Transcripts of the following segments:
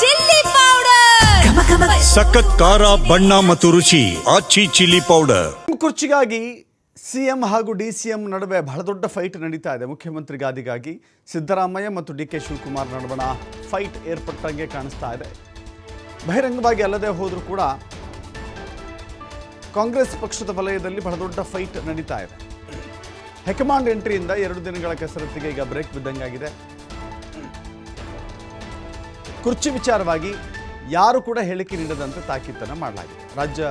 Chilli powder. ಸಖತ್ ಖಾರ ಬಣ್ಣ ಮತ್ತು ರುಚಿ ಆಚಿ ಚಿಲ್ಲಿ ಪೌಡರ್. ಕುರ್ಚಿಗಾಗಿ ಸಿಎಂ ಹಾಗೂ ಡಿ ಸಿ ಎಂ ನಡುವೆ ಬಹಳ ದೊಡ್ಡ ಫೈಟ್ ನಡೀತಾ ಇದೆ. ಮುಖ್ಯಮಂತ್ರಿ ಗಾದಿಗಾಗಿ ಸಿದ್ದರಾಮಯ್ಯ ಮತ್ತು ಡಿ ಕೆ ಶಿವಕುಮಾರ್ ನಡುವಣ ಫೈಟ್ ಏರ್ಪಟ್ಟಂಗೆ ಕಾಣಿಸ್ತಾ ಇದೆ. ಬಹಿರಂಗವಾಗಿ ಅಲ್ಲದೆ ಹೋದರೂ ಕೂಡ ಕಾಂಗ್ರೆಸ್ ಪಕ್ಷದ ವಲಯದಲ್ಲಿ ಬಹಳ ದೊಡ್ಡ ಫೈಟ್ ನಡೀತಾ ಇದೆ. ಹೆಕಮಾಂಡ್ ಎಂಟ್ರಿಯಿಂದ ಎರಡು ದಿನಗಳ ಕೆಸರತ್ತಿಗೆ ಈಗ ಬ್ರೇಕ್ ಬಿದ್ದಂಗಾಗಿದೆ. ಕುರ್ಚಿ ವಿಚಾರವಾಗಿ ಯಾರು ಕೂಡ ಹೇಳಿಕೆ ನೀಡದಂತೆ ತಾಕೀತನ ಮಾಡಲಾಗಿದೆ. ರಾಜ್ಯ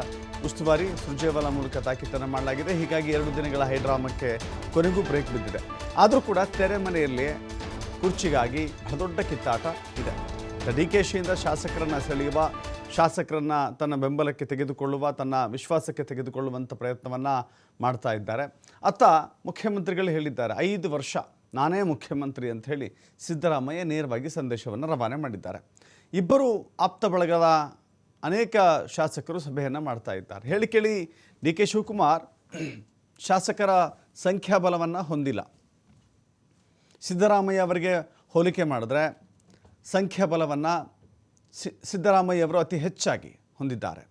ಉಸ್ತುವಾರಿ ಸುರ್ಜೇವಾಲಾ ಮೂಲಕ ತಾಕೀತನ ಮಾಡಲಾಗಿದೆ. ಹೀಗಾಗಿ ಎರಡು ದಿನಗಳ ಹೈಡ್ರಾಮಕ್ಕೆ ಕೊನೆಗೂ ಬ್ರೇಕ್ ಬಿದ್ದಿದೆ. ಆದರೂ ಕೂಡ ತೆರೆ ಮನೆಯಲ್ಲಿ ಕುರ್ಚಿಗಾಗಿ ದೊಡ್ಡ ಕಿತ್ತಾಟ ಇದೆ. ಡಿ ಕೆ ಶಿಯಿಂದ ಶಾಸಕರನ್ನು ಸೆಳೆಯುವ, ಶಾಸಕರನ್ನು ತನ್ನ ಬೆಂಬಲಕ್ಕೆ ತೆಗೆದುಕೊಳ್ಳುವ, ತನ್ನ ವಿಶ್ವಾಸಕ್ಕೆ ತೆಗೆದುಕೊಳ್ಳುವಂಥ ಪ್ರಯತ್ನವನ್ನು ಮಾಡ್ತಾ ಇದ್ದಾರೆ. ಅತ್ತ ಮುಖ್ಯಮಂತ್ರಿಗಳು ಹೇಳಿದ್ದಾರೆ, ಐದು ವರ್ಷ ನಾನೇ ಮುಖ್ಯಮಂತ್ರಿ ಅಂತ ಹೇಳಿ ಸಿದ್ದರಾಮಯ್ಯ ನೇರವಾಗಿ ಸಂದೇಶವನ್ನು ರವಾನೆ ಮಾಡಿದ್ದಾರೆ. ಇಬ್ಬರು ಆಪ್ತ ಬಳಗದ ಅನೇಕ ಶಾಸಕರು ಸಭೆಯನ್ನು ಮಾಡ್ತಾ ಇದ್ದಾರೆ. ಹೇಳಿ ಕೇಳಿ, ಡಿ ಕೆ ಶಿವಕುಮಾರ್ ಶಾಸಕರ ಸಂಖ್ಯಾಬಲವನ್ನು ಹೊಂದಿಲ್ಲ. ಸಿದ್ದರಾಮಯ್ಯ ಅವರಿಗೆ ಹೋಲಿಕೆ ಮಾಡಿದ್ರೆ ಸಂಖ್ಯಾಬಲವನ್ನು ಸಿದ್ದರಾಮಯ್ಯ ಅವರು ಅತಿ ಹೆಚ್ಚಾಗಿ ಹೊಂದಿದ್ದಾರೆ.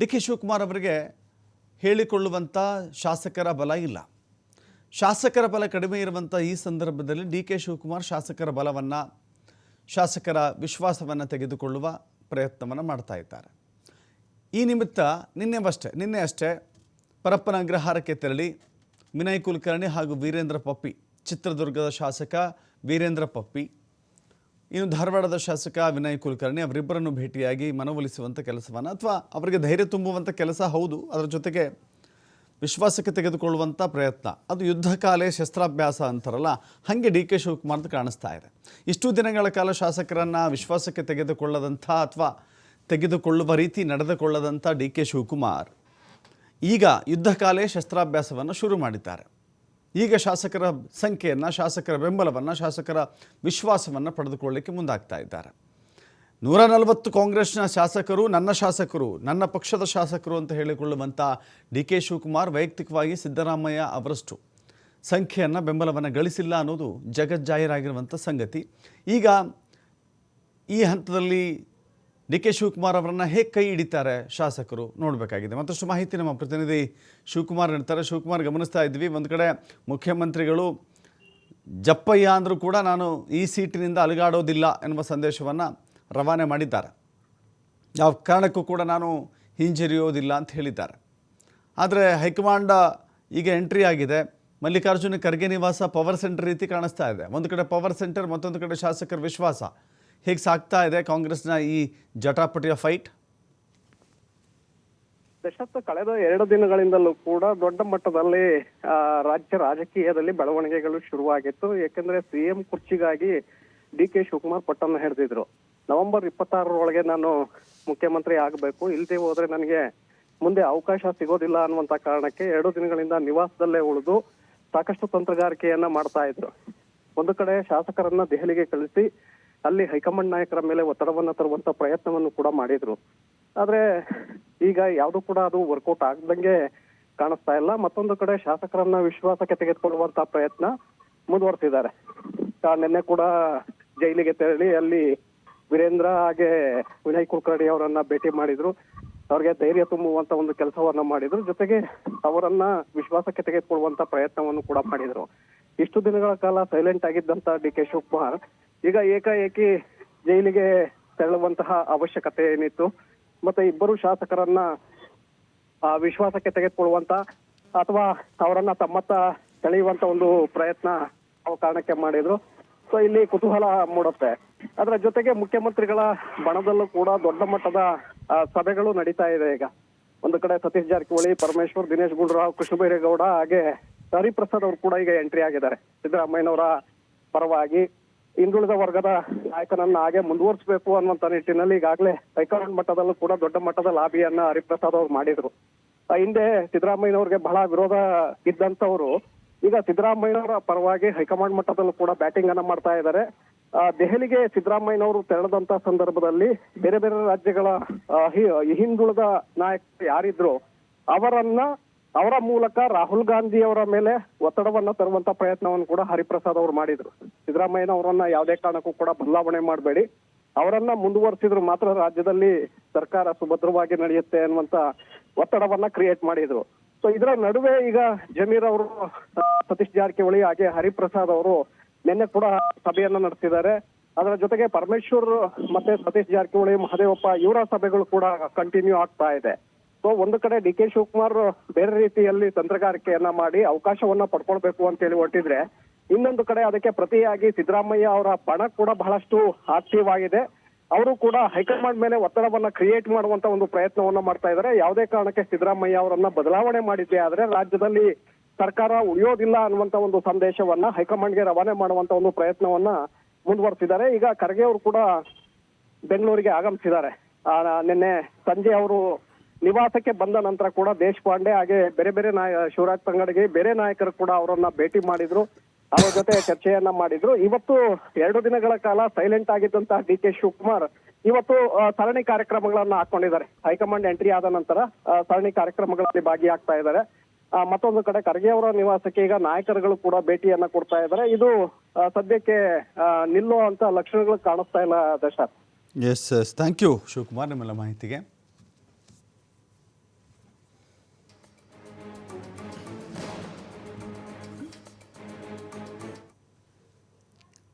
ಡಿ ಕೆ ಶಿವಕುಮಾರ್ ಅವರಿಗೆ ಹೇಳಿಕೊಳ್ಳುವಂಥ ಶಾಸಕರ ಬಲ ಇಲ್ಲ. ಶಾಸಕರ ಬಲ ಕಡಿಮೆ ಇರುವಂಥ ಈ ಸಂದರ್ಭದಲ್ಲಿ ಡಿ ಕೆ ಶಿವಕುಮಾರ್ ಶಾಸಕರ ಬಲವನ್ನು, ಶಾಸಕರ ವಿಶ್ವಾಸವನ್ನು ತೆಗೆದುಕೊಳ್ಳುವ ಪ್ರಯತ್ನವನ್ನು ಮಾಡ್ತಾ ಇದ್ದಾರೆ. ಈ ನಿಮಿತ್ತ ನಿನ್ನೆ ಅಷ್ಟೇ ನಿನ್ನೆ ಅಷ್ಟೇ ಪರಪ್ಪನ ಅಗ್ರಹಾರಕ್ಕೆ ತೆರಳಿ ವಿನಯ್ ಕುಲಕರ್ಣಿ ಹಾಗೂ ವೀರೇಂದ್ರ ಪಪ್ಪಿ, ಚಿತ್ರದುರ್ಗದ ಶಾಸಕ ವೀರೇಂದ್ರ ಪಪ್ಪಿ, ಇನ್ನು ಧಾರವಾಡದ ಶಾಸಕ ವಿನಯ್ ಕುಲಕರ್ಣಿ ಅವರಿಬ್ಬರನ್ನು ಭೇಟಿಯಾಗಿ ಮನವೊಲಿಸುವಂಥ ಕೆಲಸವನ್ನು ಅಥವಾ ಅವರಿಗೆ ಧೈರ್ಯ ತುಂಬುವಂಥ ಕೆಲಸ ಹೌದು. ಅದರ ಜೊತೆಗೆ ವಿಶ್ವಾಸಕ್ಕೆ ತೆಗೆದುಕೊಳ್ಳುವಂಥ ಪ್ರಯತ್ನ. ಅದು ಯುದ್ಧ ಕಾಲೇ ಶಸ್ತ್ರಾಭ್ಯಾಸ ಅಂತಾರಲ್ಲ, ಹಾಗೆ ಡಿ ಕೆ ಶಿವಕುಮಾರ್ದು ಕಾಣಿಸ್ತಾ ಇದೆ. ಇಷ್ಟು ದಿನಗಳ ಕಾಲ ಶಾಸಕರನ್ನು ವಿಶ್ವಾಸಕ್ಕೆ ತೆಗೆದುಕೊಳ್ಳದಂಥ ಅಥವಾ ತೆಗೆದುಕೊಳ್ಳುವ ರೀತಿ ನಡೆದುಕೊಳ್ಳದಂಥ ಡಿ ಕೆ ಶಿವಕುಮಾರ್ ಈಗ ಯುದ್ಧ ಕಾಲೇ ಶಸ್ತ್ರಾಭ್ಯಾಸವನ್ನು ಶುರು ಮಾಡಿದ್ದಾರೆ. ಈಗ ಶಾಸಕರ ಸಂಖ್ಯೆಯನ್ನು, ಶಾಸಕರ ಬೆಂಬಲವನ್ನು, ಶಾಸಕರ ವಿಶ್ವಾಸವನ್ನು ಪಡೆದುಕೊಳ್ಳಲಿಕ್ಕೆ ಮುಂದಾಗ್ತಾ ಇದ್ದಾರೆ. ನೂರ ನಲವತ್ತು ಕಾಂಗ್ರೆಸ್ನ ಶಾಸಕರು, ನನ್ನ ಶಾಸಕರು, ನನ್ನ ಪಕ್ಷದ ಶಾಸಕರು ಅಂತ ಹೇಳಿಕೊಳ್ಳುವಂಥ ಡಿ ಕೆ ಶಿವಕುಮಾರ್ ವೈಯಕ್ತಿಕವಾಗಿ ಸಿದ್ದರಾಮಯ್ಯ ಅವರಷ್ಟು. ಸಂಖ್ಯೆಯನ್ನು, ಬೆಂಬಲವನ್ನು ಗಳಿಸಿಲ್ಲ ಅನ್ನೋದು ಜಗಜ್ಜಾಹೀರಾಗಿರುವಂಥ ಸಂಗತಿ. ಈಗ ಈ ಹಂತದಲ್ಲಿ ಡಿ ಕೆ ಶಿವಕುಮಾರ್ ಅವರನ್ನು ಹೇಗೆ ಕೈ ಹಿಡಿತಾರೆ ಶಾಸಕರು ನೋಡಬೇಕಾಗಿದೆ. ಮತ್ತಷ್ಟು ಮಾಹಿತಿ ನಮ್ಮ ಪ್ರತಿನಿಧಿ ಶಿವಕುಮಾರ್ ನೀಡ್ತಾರೆ ಶಿವಕುಮಾರ್, ಗಮನಿಸ್ತಾ ಇದ್ವಿ. ಒಂದು ಕಡೆ ಮುಖ್ಯಮಂತ್ರಿಗಳು ಜಪ್ಪಯ್ಯ ಅಂದರೂ ಕೂಡ ನಾನು ಈ ಸೀಟಿನಿಂದ ಅಲುಗಾಡೋದಿಲ್ಲ ಎನ್ನುವ ಸಂದೇಶವನ್ನು ರವಾನೆ ಮಾಡಿದ್ದಾರೆ. ಯಾವ ಕಾರಣಕ್ಕೂ ಕೂಡ ನಾನು ಹಿಂಜರಿಯೋದಿಲ್ಲ ಅಂತ ಹೇಳಿದ್ದಾರೆ. ಆದರೆ ಹೈಕಮಾಂಡ ಈಗ ಎಂಟ್ರಿ ಆಗಿದೆ. ಮಲ್ಲಿಕಾರ್ಜುನ ಖರ್ಗೆ ನಿವಾಸ ಪವರ್ ಸೆಂಟರ್ ರೀತಿ ಕಾಣಿಸ್ತಾ ಇದೆ. ಒಂದು ಕಡೆ ಪವರ್ ಸೆಂಟರ್, ಮತ್ತೊಂದು ಕಡೆ ಶಾಸಕರ ವಿಶ್ವಾಸ. ಹೇಗೆ ಸಾಕ್ತಾ ಇದೆ ಕಾಂಗ್ರೆಸ್ನ ಈ ಜಟಾಪಟಿಯ ಫೈಟ್? ದಶತ್ ಕಳೆದ ಎರಡು ದಿನಗಳಿಂದಲೂ ಕೂಡ ದೊಡ್ಡ ಮಟ್ಟದಲ್ಲಿ ರಾಜ್ಯ ರಾಜಕೀಯದಲ್ಲಿ ಬೆಳವಣಿಗೆಗಳು ಶುರುವಾಗಿತ್ತು. ಯಾಕಂದ್ರೆ ಸಿಎಂ ಕುರ್ಚಿಗಾಗಿ ಡಿ ಕೆ ಶಿವಕುಮಾರ್ ಪಟ್ಟನ್ನು ಹಿಡಿದಿದ್ರು. ನವೆಂಬರ್ ಇಪ್ಪತ್ತಾರರೊಳಗೆ ನಾನು ಮುಖ್ಯಮಂತ್ರಿ ಆಗಬೇಕು. ಇಲ್ಲದೆ ಹೋದ್ರೆ ನನಗೆ ಮುಂದೆ ಅವಕಾಶ ಸಿಗೋದಿಲ್ಲ ಅನ್ನುವಂತ ಕಾರಣಕ್ಕೆ ಎರಡು ದಿನಗಳಿಂದ ನಿವಾಸದಲ್ಲೇ ಉಳಿದು ಸಾಕಷ್ಟು ತಂತ್ರಗಾರಿಕೆಯನ್ನ ಮಾಡ್ತಾ ಇದ್ರು. ಒಂದು ಕಡೆ ಶಾಸಕರನ್ನ ದೆಹಲಿಗೆ ಕಳಿಸಿ ಅಲ್ಲಿ ಹೈಕಮಾಂಡ್ ನಾಯಕರ ಮೇಲೆ ಒತ್ತಡವನ್ನ ತರುವಂತ ಪ್ರಯತ್ನವನ್ನು ಕೂಡ ಮಾಡಿದ್ರು. ಆದ್ರೆ ಈಗ ಯಾವುದು ಕೂಡ ಅದು ವರ್ಕೌಟ್ ಆಗದಂಗೆ ಕಾಣಿಸ್ತಾ ಇಲ್ಲ. ಮತ್ತೊಂದು ಕಡೆ ಶಾಸಕರನ್ನ ವಿಶ್ವಾಸಕ್ಕೆ ತೆಗೆದುಕೊಳ್ಳುವಂತ ಪ್ರಯತ್ನ ಮುಂದುವರೆಸಿದ್ದಾರೆ. ನಿನ್ನೆ ಕೂಡ ಜೈಲಿಗೆ ತೆರಳಿ ಅಲ್ಲಿ ವೀರೇಂದ್ರ ಹಾಗೆ ವಿನಯ್ ಕುಲಕರ್ಣಿ ಅವರನ್ನ ಭೇಟಿ ಮಾಡಿದ್ರು. ಅವ್ರಿಗೆ ಧೈರ್ಯ ತುಂಬುವಂತ ಒಂದು ಕೆಲಸವನ್ನ ಮಾಡಿದ್ರು. ಜೊತೆಗೆ ಅವರನ್ನ ವಿಶ್ವಾಸಕ್ಕೆ ತೆಗೆದುಕೊಳ್ಳುವಂತ ಪ್ರಯತ್ನವನ್ನು ಕೂಡ ಮಾಡಿದ್ರು. ಇಷ್ಟು ದಿನಗಳ ಕಾಲ ಸೈಲೆಂಟ್ ಆಗಿದ್ದಂತ ಡಿ ಕೆ ಶಿವಕುಮಾರ್ ಈಗ ಏಕಾಏಕಿ ಜೈಲಿಗೆ ತೆರಳುವಂತಹ ಅವಶ್ಯಕತೆ ಏನಿತ್ತು ಮತ್ತೆ ಇಬ್ಬರು ಶಾಸಕರನ್ನ ಆ, ವಿಶ್ವಾಸಕ್ಕೆ ತೆಗೆದುಕೊಳ್ಳುವಂತ ಅಥವಾ ಅವರನ್ನ ತಮ್ಮತ್ತ ಸೆಳೆಯುವಂತ ಒಂದು ಪ್ರಯತ್ನ ಕಾರಣಕ್ಕೆ ಮಾಡಿದ್ರು. ಸೊ ಇಲ್ಲಿ ಕುತೂಹಲ ಮೂಡುತ್ತೆ. ಅದರ ಜೊತೆಗೆ ಮುಖ್ಯಮಂತ್ರಿಗಳ ಬಣದಲ್ಲೂ ಕೂಡ ದೊಡ್ಡ ಮಟ್ಟದ ಸಭೆಗಳು ನಡೀತಾ ಇದೆ ಈಗ. ಒಂದು ಕಡೆ ಸತೀಶ್ ಜಾರಕಿಹೊಳಿ, ಪರಮೇಶ್ವರ್, ದಿನೇಶ್ ಗುಂಡೂರಾವ್, ಕೃಷ್ಣಬೈರೇಗೌಡ ಹಾಗೆ ಹರಿಪ್ರಸಾದ್ ಅವರು ಕೂಡ ಈಗ ಎಂಟ್ರಿ ಆಗಿದ್ದಾರೆ. ಸಿದ್ದರಾಮಯ್ಯನವರ ಪರವಾಗಿ ಹಿಂದುಳಿದ ವರ್ಗದ ನಾಯಕನನ್ನ ಹಾಗೆ ಮುಂದುವರಿಸಬೇಕು ಅನ್ನುವಂತ ನಿಟ್ಟಿನಲ್ಲಿ ಈಗಾಗಲೇ ಹೈಕಮಾಂಡ್ ಮಟ್ಟದಲ್ಲೂ ಕೂಡ ದೊಡ್ಡ ಮಟ್ಟದ ಲಾಬಿಯನ್ನ ಹರಿಪ್ರಸಾದ್ ಅವರು ಮಾಡಿದ್ರು. ಹಿಂದೆ ಸಿದ್ದರಾಮಯ್ಯನವ್ರಿಗೆ ಬಹಳ ವಿರೋಧ ಇದ್ದಂತವರು ಈಗ ಸಿದ್ದರಾಮಯ್ಯನವರ ಪರವಾಗಿ ಹೈಕಮಾಂಡ್ ಮಟ್ಟದಲ್ಲೂ ಕೂಡ ಬ್ಯಾಟಿಂಗ್ ಅನ್ನ ಮಾಡ್ತಾ ಇದ್ದಾರೆ. ದೆಹಲಿಗೆ ಸಿದ್ದರಾಮಯ್ಯನವರು ತೆರಳದಂತ ಸಂದರ್ಭದಲ್ಲಿ ಬೇರೆ ಬೇರೆ ರಾಜ್ಯಗಳ ಹಿಂದುಳಿದ ನಾಯಕರು ಯಾರಿದ್ರು ಅವರನ್ನ, ಅವರ ಮೂಲಕ ರಾಹುಲ್ ಗಾಂಧಿ ಅವರ ಮೇಲೆ ಒತ್ತಡವನ್ನ ತರುವಂತ ಪ್ರಯತ್ನವನ್ನು ಕೂಡ ಹರಿಪ್ರಸಾದ್ ಅವರು ಮಾಡಿದ್ರು. ಸಿದ್ದರಾಮಯ್ಯನವರನ್ನ ಯಾವುದೇ ಕಾರಣಕ್ಕೂ ಕೂಡ ಬದಲಾವಣೆ ಮಾಡಬೇಡಿ. ಅವರನ್ನ ಮುಂದುವರಿಸಿದ್ರು ಮಾತ್ರ ರಾಜ್ಯದಲ್ಲಿ ಸರ್ಕಾರ ಸುಭದ್ರವಾಗಿ ನಡೆಯುತ್ತೆ ಅನ್ನುವಂತ ಒತ್ತಡವನ್ನ ಕ್ರಿಯೇಟ್ ಮಾಡಿದ್ರು. ಸೊ ಇದರ ನಡುವೆ ಈಗ ಜಮೀರ್ ಅವರು ಸತೀಶ್ ಜಾರಕಿಹೊಳಿ ಹಾಗೆ ಹರಿಪ್ರಸಾದ್ ಅವರು ನಿನ್ನೆ ಕೂಡ ಸಭೆಯನ್ನ ನಡೆಸಿದ್ದಾರೆ. ಅದರ ಜೊತೆಗೆ ಪರಮೇಶ್ವರ್ ಮತ್ತೆ ಸತೀಶ್ ಜಾರಕಿಹೊಳಿ, ಮಹದೇವಪ್ಪ ಇವರ ಸಭೆಗಳು ಕೂಡ ಕಂಟಿನ್ಯೂ ಆಗ್ತಾ ಇದೆ. ಸೊ ಒಂದು ಕಡೆ ಡಿ ಕೆ ಶಿವಕುಮಾರ್ ಬೇರೆ ರೀತಿಯಲ್ಲಿ ತಂತ್ರಗಾರಿಕೆಯನ್ನ ಮಾಡಿ ಅವಕಾಶವನ್ನ ಪಡ್ಕೊಳ್ಬೇಕು ಅಂತ ಹೇಳಿ ಹೊರಟಿದ್ರೆ, ಇನ್ನೊಂದು ಕಡೆ ಅದಕ್ಕೆ ಪ್ರತಿಯಾಗಿ ಸಿದ್ದರಾಮಯ್ಯ ಅವರ ಬಣ ಕೂಡ ಬಹಳಷ್ಟು ಆಕ್ಟಿವ್ ಆಗಿದೆ. ಅವರು ಕೂಡ ಹೈಕಮಾಂಡ್ ಮೇಲೆ ಒತ್ತಡವನ್ನ ಕ್ರಿಯೇಟ್ ಮಾಡುವಂತ ಒಂದು ಪ್ರಯತ್ನವನ್ನ ಮಾಡ್ತಾ ಇದ್ದಾರೆ. ಯಾವುದೇ ಕಾರಣಕ್ಕೆ ಸಿದ್ದರಾಮಯ್ಯ ಅವರನ್ನ ಬದಲಾವಣೆ ಮಾಡಿದ್ದೆ ಆದ್ರೆ ರಾಜ್ಯದಲ್ಲಿ ಸರ್ಕಾರ ಉಳಿಯೋದಿಲ್ಲ ಅನ್ನುವಂತ ಒಂದು ಸಂದೇಶವನ್ನ ಹೈಕಮಾಂಡ್ಗೆ ರವಾನೆ ಮಾಡುವಂತ ಒಂದು ಪ್ರಯತ್ನವನ್ನ ಮುಂದುವರೆಸಿದ್ದಾರೆ. ಈಗ ಖರ್ಗೆ ಅವರು ಕೂಡ ಬೆಂಗಳೂರಿಗೆ ಆಗಮಿಸಿದ್ದಾರೆ. ನಿನ್ನೆ ಸಂಜೆ ಅವರು ನಿವಾಸಕ್ಕೆ ಬಂದ ನಂತರ ಕೂಡ ದೇಶಪಾಂಡೆ ಹಾಗೆ ಬೇರೆ ಬೇರೆ ನಾಯ, ಶಿವರಾಜ್ ತಂಗಡಿಗೆ ಬೇರೆ ನಾಯಕರು ಕೂಡ ಅವರನ್ನ ಭೇಟಿ ಮಾಡಿದ್ರು. ಅವರ ಜೊತೆ ಚರ್ಚೆಯನ್ನ ಮಾಡಿದ್ರು. ಇವತ್ತು ಎರಡು ದಿನಗಳ ಕಾಲ ಸೈಲೆಂಟ್ ಆಗಿದ್ದಂತಹ ಡಿ ಕೆ ಶಿವಕುಮಾರ್ ಇವತ್ತು ಸರಣಿ ಕಾರ್ಯಕ್ರಮಗಳನ್ನ ಹಾಕೊಂಡಿದ್ದಾರೆ. ಹೈಕಮಾಂಡ್ ಎಂಟ್ರಿ ಆದ ನಂತರ ಸರಣಿ ಕಾರ್ಯಕ್ರಮಗಳಲ್ಲಿ ಭಾಗಿಯಾಗ್ತಾ ಇದ್ದಾರೆ. ಮತ್ತೊಂದು ಕಡೆ ಖರ್ಗೆ ಅವರ ನಿವಾಸಕ್ಕೆ ಈಗ ನಾಯಕರುಗಳು ಕೂಡ ಭೇಟಿಯನ್ನ ಕೊಡ್ತಾ ಇದ್ದಾರೆ. ಇದು ಸದ್ಯಕ್ಕೆ ನಿಲ್ಲುವಂತ ಲಕ್ಷಣಗಳು ಕಾಣಿಸ್ತಾ ಇಲ್ಲ Dasharath S S thank you Shivakumar, ನಿಮ್ಮೆಲ್ಲ ಮಾಹಿತಿಗೆ.